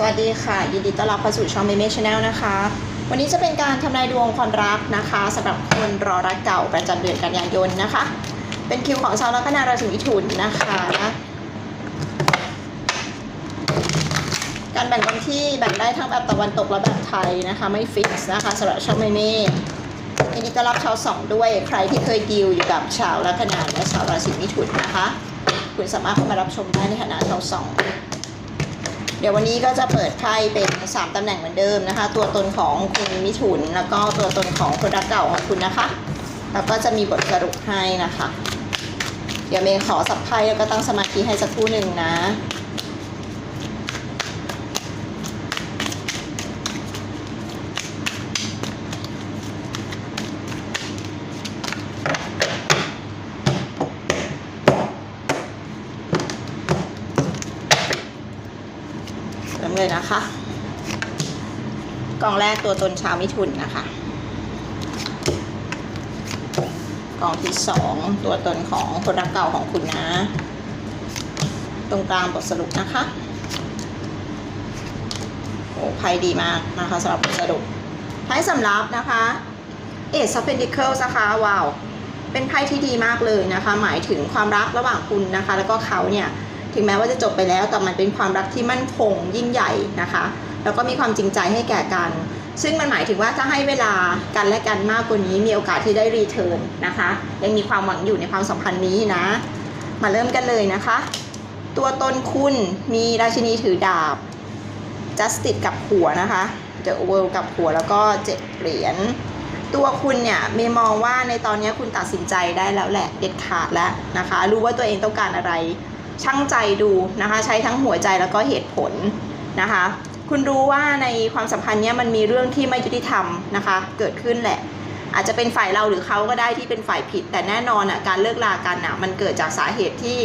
สวัสดีค่ะ ยินดีต้อนรับเข้าสู่ช่องเมเมชาแนลนะคะ วันนี้จะเป็นการทำนายดวงความรักนะคะสำหรับคนรอรักเก่าประจำเดือนกันยายนนะคะ เป็นคิวของชาวลัคนาราศีมิถุนนะคะการแบ่งวันที่แบ่งได้ทั้งแบบตะวันตกและแบบไทยนะคะ ไม่ฟิกซ์นะคะสำหรับช่องเมเม่ยินดีต้อนรับชาวสองด้วยใครที่เคยดีลอยู่กับชาวลัคนาและชาวราศีมิถุนนะคะ คุณสามารถเข้ามารับชมได้ในฐานะชาวสอง เดี๋ยววันนี้ก็จะเปิดไพ่เป็น 3 ตำแหน่งเหมือนเดิมนะคะ ตัวตนของคุณมิถุน แล้วก็ตัวตนของคนรักเก่าของคุณนะคะ แล้วก็จะมีบทสรุปให้นะคะ เดี๋ยวเมย์ขอสับไพ่แล้วก็ตั้งสมาธิให้สักครู่หนึ่งนะ เริ่มเลยนะคะ กล่องแรกตัวตนชาวมิถุนนะคะ กล่องที่สองตัวตนของคนรักเก่าของคุณนะ ตรงกลางบทสรุปนะคะโอ้ไพ่ดีมากนะคะสำหรับบทสรุปไพ่สำรับนะคะเอซอฟเ p นดิเคิลนะคะว้าวเป็นไพ่ที่ดีมากเลยนะคะ หมายถึงความรักระหว่างคุณนะคะ แล้วก็เขาเนี่ย ถึงแม้ว่าจะจบไปแล้วแต่มันเป็นความรักที่มั่นคงยิ่งใหญ่นะคะ แล้วก็มีความจริงใจให้แก่กัน ซึ่งมันหมายถึงว่าถ้าให้เวลากันและกันมากกว่านี้มีโอกาสที่ได้รีเทิร์นนะคะ ยังมีความหวังอยู่ในความสัมพันธ์นี้นะ มาเริ่มกันเลยนะคะ ตัวตนคุณมีราชินีถือดาบ justice กับหัวนะคะ the world กับหัวแล้วก็เจ็ดเหรียญตัวคุณเนี่ยมย์มองว่าในตอนนี้คุณตัดสินใจได้แล้วแหละเด็ดขาดแล้วนะคะ รู้ว่าตัวเองต้องการอะไร ช่างใจดูนะคะใช้ทั้งหัวใจแล้วก็เหตุผลนะคะ คุณรู้ว่าในความสัมพันธ์เนี้ยมันมีเรื่องที่ไม่ยุติธรรมนะคะ เกิดขึ้นแหละ อาจจะเป็นฝ่ายเราหรือเขาก็ได้ที่เป็นฝ่ายผิด แต่แน่นอนอะการเลิกลากันอะมันเกิดจากสาเหตุที่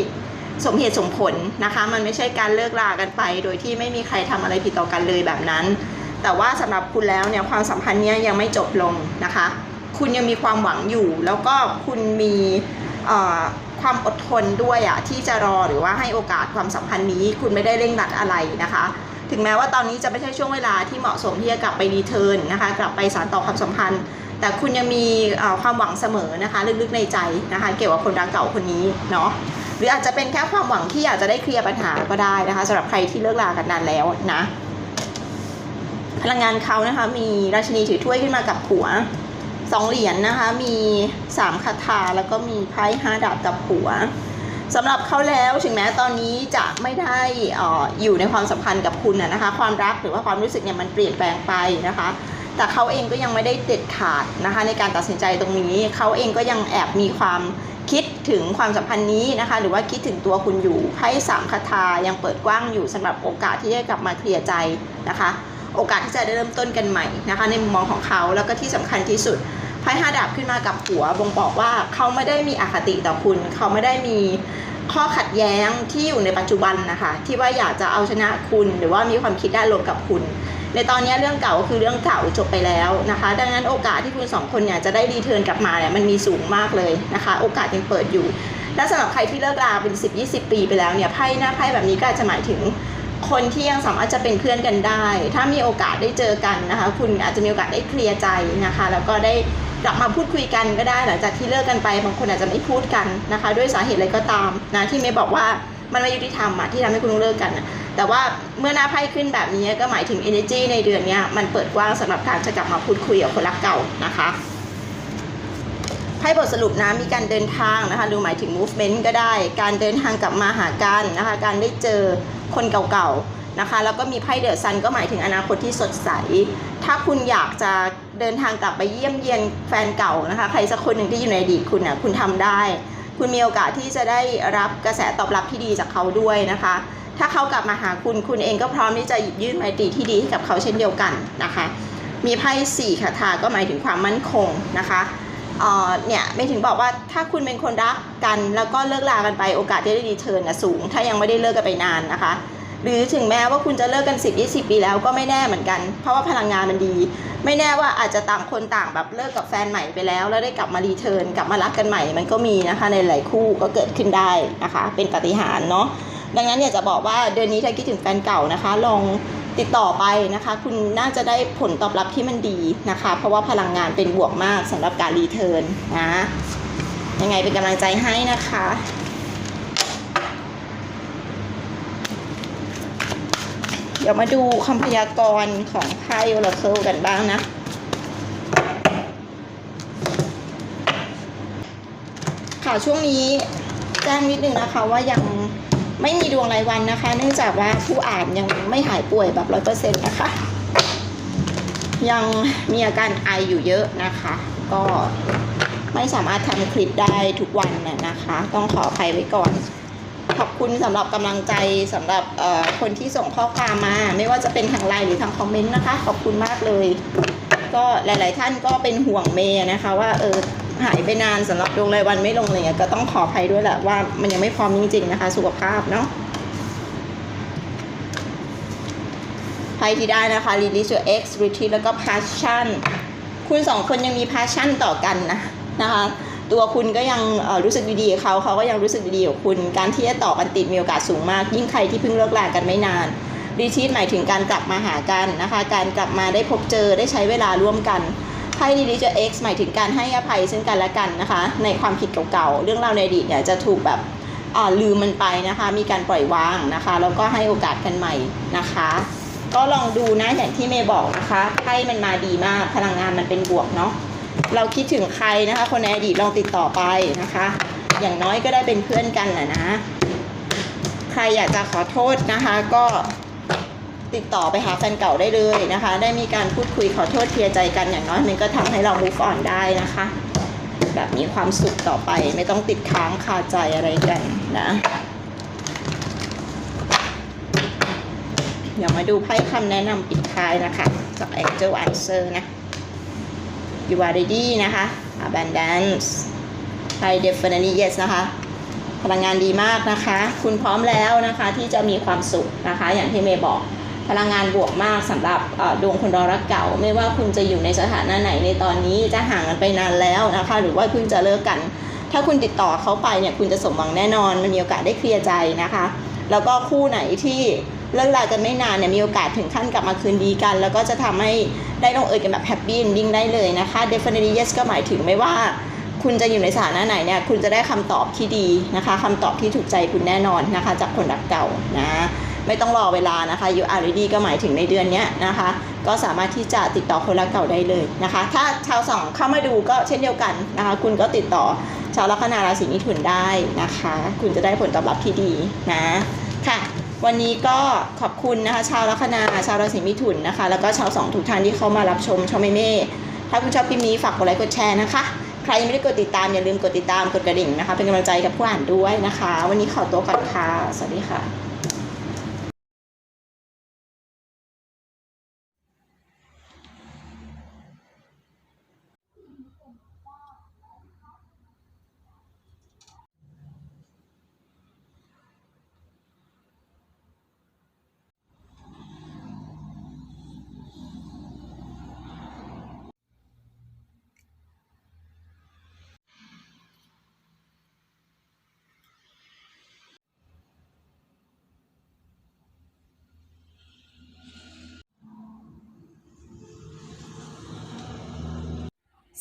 สมเหตุสมผลนะคะ มันไม่ใช่การเลิกลากันไป โดยที่ไม่มีใครทำอะไรผิดต่อกันเลยแบบนั้น แต่ว่าสำหรับคุณแล้วเนี่ยความสัมพันธ์เนี้ยยังไม่จบลงนะคะ คุณยังมีความหวังอยู่ แล้วก็คุณมีอ่อ ความอดทนด้วยอะที่จะรอหรือว่าให้โอกาสความสัมพันธ์นี้ คุณไม่ได้เร่งรัดอะไรนะคะ ถึงแม้ว่าตอนนี้จะไม่ใช่ช่วงเวลาที่เหมาะสมที่จะกลับไปรีเทิร์นนะคะ กลับไปสานต่อความสัมพันธ์ แต่คุณยังมีความหวังเสมอนะคะ ลึกๆในใจนะคะ เกี่ยวกับคนรักเก่าคนนี้เนาะหรืออาจจะเป็นแค่ความหวังที่อยากจะได้เคลียร์ปัญหาก็ได้นะคะสำหรับใครที่เลิกลากันนานแล้วนะพลังงานเขานะคะมีราชินีถือถ้วยขึ้นมากับหัว สองเหรียญนนะคะ มีสามคาถาแล้วก็มีไพ่ห้าดาบกับหัวสำหรับเขาแล้วถึงแม้ตอนนี้จะไม่ได้ออยู่ในความสัมพันธ์กับคุณนะนะคะ ความรักหรือว่าความรู้สึกเนี่ยมันเปลี่ยนแปลงไปนะคะ แต่เขาเองก็ยังไม่ได้เด็ดขาดนะคะ ในการตัดสินใจตรงนี้ เขาเองก็ยังแอบมีความคิดถึงความสัมพันธ์นี้นะคะ หรือว่าคิดถึงตัวคุณอยู่ไพ่สามคาถายังเปิดกว้างอยู่สำหรับโอกาสที่จะกลับมาเคลียร์ใจนะคะ โอกาสที่จะได้เริ่มต้นกันใหม่นะคะ ในมุมมองของเขาแล้วก็ที่สำคัญที่สุด ไพ่ห้าดาบขึ้นมากับหัวบ่งบอกว่าเขาไม่ได้มีอคติต่อคุณ เขาไม่ได้มีข้อขัดแย้งที่อยู่ในปัจจุบันนะคะ ที่ว่าอยากจะเอาชนะคุณหรือว่ามีความคิดด้านลบกับคุณ ในตอนนี้เรื่องเก่าก็คือเรื่องเก่าจบไปแล้วนะคะ ดังนั้นโอกาสที่คุณสองคนเนี่ยจะได้รีเทิร์นกลับมาเนี่ยมันมีสูงมากเลยนะคะ โอกาสยังเปิดอยู่ และสำหรับใครที่เลิกลาเป็น 10-20 ปีไปแล้วเนี่ยไพ่หน้าไพ่แบบนี้ก็อาจจะหมายถึงคนที่ยังสามารถจะเป็นเพื่อนกันได้ ถ้ามีโอกาสได้เจอกันนะคะ คุณอาจจะมีโอกาสได้เคลียร์ใจนะคะ แล้วก็ได้ กลับมาพูดคุยกันก็ได้หลังจากที่เลิกกันไปบางคนอาจจะไม่พูดกันนะคะ ด้วยสาเหตุอะไรก็ตามนะที่เมย์บอกว่ามันไม่ยุติธรรมอะที่ทำให้คุณต้องเลิกกันอะแต่ว่าเมื่อหน้าไพ่ขึ้นแบบนี้ก็หมายถึง energy ในเดือนนี้มันเปิดกว้างสำหรับการจะกลับมาพูดคุยกับคนรักเก่านะคะไพ่บทสรุปนะมีการเดินทางนะคะดูหมายถึง movement ก็ได้ การเดินทางกลับมาหากันนะคะ การได้เจอคนเก่าๆ นะคะแล้วก็มีไพ่เดอะซันก็หมายถึงอนาคตที่สดใส ถ้าคุณอยากจะเดินทางกลับไปเยี่ยมเยียนแฟนเก่านะคะ ใครสักคนหนึ่งที่อยู่ในอดีตคุณนะคุณทำได้ คุณมีโอกาสที่จะได้รับกระแสตอบรับที่ดีจากเขาด้วยนะคะ ถ้าเขากลับมาหาคุณคุณเองก็พร้อมที่จะหยิบยื่นไมตรีที่ดีให้กับเขาเช่นเดียวกันนะคะ มีไพ่สี่คาถาก็หมายถึงความมั่นคงนะคะเเนี่ยไม่ถึงบอกว่าถ้าคุณเป็นคนรักกันแล้วก็เลิกลากันไปโอกาสที่ได้รีเทิร์นนะสูง ถ้ายังไม่ได้เลิกกันไปนานนะคะ หรือถึงแม้ว่าคุณจะเลิกกัน 10 20 ปีแล้วก็ไม่แน่เหมือนกัน เพราะว่าพลังงานมันดี ไม่แน่ว่าอาจจะต่างคนต่างแบบเลิกกับแฟนใหม่ไปแล้ว แล้วได้กลับมารีเทิร์นกลับมารักกันใหม่มันก็มีนะคะ ในหลายคู่ก็เกิดขึ้นได้นะคะ เป็นปฏิหารเนาะดังนั้นเนี่ยจะบอกว่าเดือนนี้ถ้าคิดถึงแฟนเก่านะคะ ลองติดต่อไปนะคะ คุณน่าจะได้ผลตอบรับที่มันดีนะคะ เพราะว่าพลังงานเป็นบวกมากสำหรับการรีเทิร์นนะยังไงเป็นกำลังใจให้นะคะ เดี๋ยวมาดูคำพยากรณ์ของไพ่โอราเคิลกันบ้างนะ ค่ะช่วงนี้แจ้งนิดนึงนะคะว่ายังไม่มีดวงรายวันนะคะ เนื่องจากว่าผู้อ่านยังไม่หายป่วยแบบร้อยเปอร์เซ็นต์นะคะ ยังมีอาการไออยู่เยอะนะคะ ก็ไม่สามารถทำคลิปได้ทุกวันน่ะนะคะ ต้องขออภัยไว้ก่อน ขอบคุณสำหรับกำลังใจสำหรับคนที่ส่งข้อความมา ไม่ว่าจะเป็นทางไลน์หรือทางคอมเมนต์นะคะ ขอบคุณมากเลย ก็หลาย ๆ ท่านก็เป็นห่วงเมย์นะคะ ว่าเออหายไปนานสำหรับดวงรายวันไม่ลงอะไรเงี้ยก็ต้องขออภัยด้วยแหละว่ามันยังไม่พร้อมจริง ๆ นะคะ สุขภาพเนาะไพ่ที่ได้นะคะ release your ex retreat แล้วก็ passion คุณสองคนยังมี passion ต่อกันนะนะคะ ตัวคุณก็ยังรู้สึกดีๆเขาเขาก็ยังรู้สึกดีๆกับคุณ การที่จะต่อกันติดมีโอกาสสูงมาก ยิ่งใครที่เพิ่งเลิกลากันไม่นานรีทีทหมายถึงการกลับมาหากันนะคะ การกลับมาได้พบเจอได้ใช้เวลาร่วมกันไพ่ดีลิจเอ็กซ์หมายถึงการให้อภัยซึ่งกันและกันนะคะ ในความผิดเก่าๆ เรื่องราวในอดีตเนี่ยจะถูกแบบลืมมันไปนะคะ มีการปล่อยวางนะคะ แล้วก็ให้โอกาสกันใหม่นะคะ ก็ลองดูนะอย่างที่เมย์บอกนะคะไพ่มันมาดีมากพลังงานมันเป็นบวกเนาะ เราคิดถึงใครนะคะ คนในอดีตลองติดต่อไปนะคะ อย่างน้อยก็ได้เป็นเพื่อนกันแหละนะ ใครอยากจะขอโทษนะคะ ก็ติดต่อไปหาแฟนเก่าได้เลยนะคะ ได้มีการพูดคุยขอโทษเคลียร์ใจกันอย่างน้อยมันก็ทำให้เรา move on ได้นะคะ แบบมีความสุขต่อไปไม่ต้องติดค้างคาใจอะไรกันนะเดี๋ยวมาดูไพ่คำแนะนำปิดท้ายนะคะ จาก Angel Answer นะ You are ready นะคะ Abundance ไพ่ definitely yes นะคะ พลังงานดีมากนะคะ คุณพร้อมแล้วนะคะที่จะมีความสุขนะคะ อย่างที่เมย์บอก พลังงานบวกมากสำหรับดวงคนรอรักเก่า ไม่ว่าคุณจะอยู่ในสถานะไหนในตอนนี้จะห่างกันไปนานแล้วนะคะ หรือว่าคุณจะเลิกกัน ถ้าคุณติดต่อเขาไปเนี่ยคุณจะสมหวังแน่นอน มันมีโอกาสได้เคลียร์ใจนะคะ แล้วก็คู่ไหนที่ เลิกลากันไม่นานเนี่ยมีโอกาสถึงขั้นกลับมาคืนดีกัน แล้วก็จะทำให้ได้ลงเอยกันแบบแฮปปี้ ending ได้เลยนะคะ definitely yes ก็หมายถึงไม่ว่าคุณจะอยู่ในสถานะไหนเนี่ยคุณจะได้คำตอบที่ดีนะคะคำตอบที่ถูกใจคุณแน่นอนนะคะ จากคนรักเก่านะไม่ต้องรอเวลานะคะ you are ready ก็หมายถึงในเดือนนี้นะคะ ก็สามารถที่จะติดต่อคนรักเก่าได้เลยนะคะ ถ้าชาวสองเข้ามาดูก็เช่นเดียวกันนะคะ คุณก็ติดต่อชาวลัคนาราศีมิถุนได้นะคะ คุณจะได้ผลตอบรับที่ดีนะค่ะ วันนี้ก็ขอบคุณนะคะ ชาวลัคนาชาวราศีมิถุนนะคะ แล้วก็ชาวสองทุกท่านที่เข้ามารับชมช่องเมเม่ถ้าคุณชอบคลิปนี้ฝากกดไลค์กดแชร์นะคะ ใครยังไม่ได้กดติดตามอย่าลืมกดติดตามกดกระดิ่งนะคะ เป็นกำลังใจกับผู้อ่านด้วยนะคะ วันนี้ขอตัวก่อนค่ะสวัสดีค่ะ